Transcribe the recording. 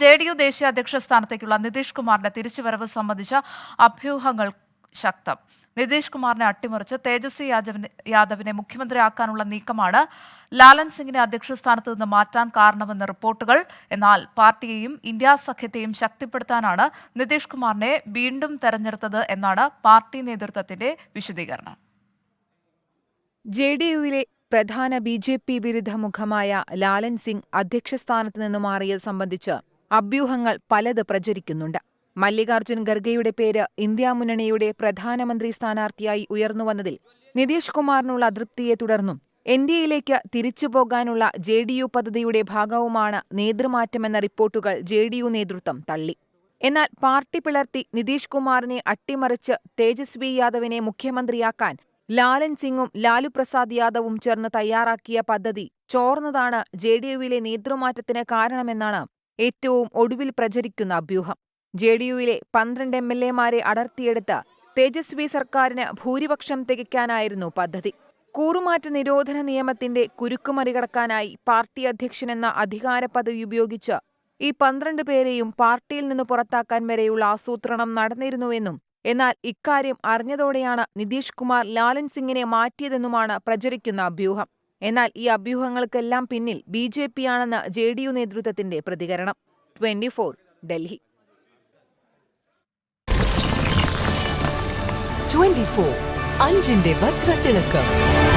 J D U ദേശീയ അധ്യക്ഷ സ്ഥാനത്തേക്കുള്ള നിതീഷ് കുമാറിന്റെ തിരിച്ചുവരവ് സംബന്ധിച്ച അഭ്യൂഹങ്ങൾ ശക്തം. നിതീഷ് കുമാറിനെ അട്ടിമറിച്ച് തേജസ്വി യാദവിനെ യാദവിനെ മുഖ്യമന്ത്രിയാക്കാനുള്ള നീക്കമാണ് ലാലൻ സിംഗിനെ അധ്യക്ഷ സ്ഥാനത്ത് നിന്ന് മാറ്റാൻ കാരണമെന്ന റിപ്പോർട്ടുകൾ. എന്നാൽ പാർട്ടിയെയും ഇന്ത്യ സഖ്യത്തെയും ശക്തിപ്പെടുത്താനാണ് നിതീഷ് കുമാറിനെ വീണ്ടും തെരഞ്ഞെടുത്തത് എന്നാണ് പാർട്ടി നേതൃത്വത്തിന്റെ വിശദീകരണം. ജെ ഡി യുവിലെ പ്രധാന ബി ജെ പി വിരുദ്ധ മുഖമായ ലാലൻ സിംഗ് അധ്യക്ഷസ്ഥാനത്ത് നിന്ന് മാറിയത് സംബന്ധിച്ച് അഭ്യൂഹങ്ങൾ പലത് പ്രചരിക്കുന്നുണ്ട്. മല്ലികാർജുൻ ഖർഗെയുടെ പേര് ഇന്ത്യാ മുന്നണിയുടെ പ്രധാനമന്ത്രി സ്ഥാനാർത്ഥിയായി ഉയർന്നുവന്നതിൽ നിതീഷ് കുമാറിനുള്ള അതൃപ്തിയെ തുടർന്നും എൻ ഡി എയിലേക്ക് തിരിച്ചു പോകാനുള്ള ജെ ഡി യു പദ്ധതിയുടെ ഭാഗവുമാണ് നേതൃമാറ്റമെന്ന റിപ്പോർട്ടുകൾ ജെ ഡി യു നേതൃത്വം തള്ളി. എന്നാൽ പാർട്ടി പിളർത്തി നിതീഷ് കുമാറിനെ അട്ടിമറിച്ച് തേജസ്വി യാദവിനെ മുഖ്യമന്ത്രിയാക്കാൻ ലാലൻ സിംഗും ലാലു പ്രസാദ് യാദവും ചേർന്ന് തയ്യാറാക്കിയ പദ്ധതി ചോർന്നതാണ് ജെ ഡി യുവിലെ നേതൃമാറ്റത്തിന് കാരണമെന്നാണ് ഏറ്റവും ഒടുവിൽ പ്രചരിക്കുന്ന അഭ്യൂഹം. ജെ ഡി യുവിലെ പന്ത്രണ്ട് എം എൽ എമാരെ അടർത്തിയെടുത്ത് തേജസ്വി സർക്കാരിന് ഭൂരിപക്ഷം തികയ്ക്കാനായിരുന്നു പദ്ധതി. കൂറുമാറ്റ നിരോധന നിയമത്തിന്റെ കുരുക്ക് മറികടക്കാനായി പാർട്ടി അധ്യക്ഷനെന്ന അധികാര പദവി ഉപയോഗിച്ച് ഈ പന്ത്രണ്ട് പേരെയും പാർട്ടിയിൽ നിന്ന് പുറത്താക്കാൻ വരെയുള്ള ആസൂത്രണം നടന്നിരുന്നുവെന്നും എന്നാൽ ഇക്കാര്യം അറിഞ്ഞതോടെയാണ് നിതീഷ് കുമാർ ലാലൻ സിംഗിനെ മാറ്റിയതെന്നുമാണ് പ്രചരിക്കുന്ന അഭ്യൂഹം. എന്നാൽ ഈ അഭ്യൂഹങ്ങൾക്കെല്ലാം പിന്നിൽ ബി ജെ പിയാണെന്ന് ജെ ഡി യു നേതൃത്വത്തിന്റെ പ്രതികരണം. Twenty four Delhi. Twenty four അഞ്ചിന്റെ വജ്രത്തിളക്കം.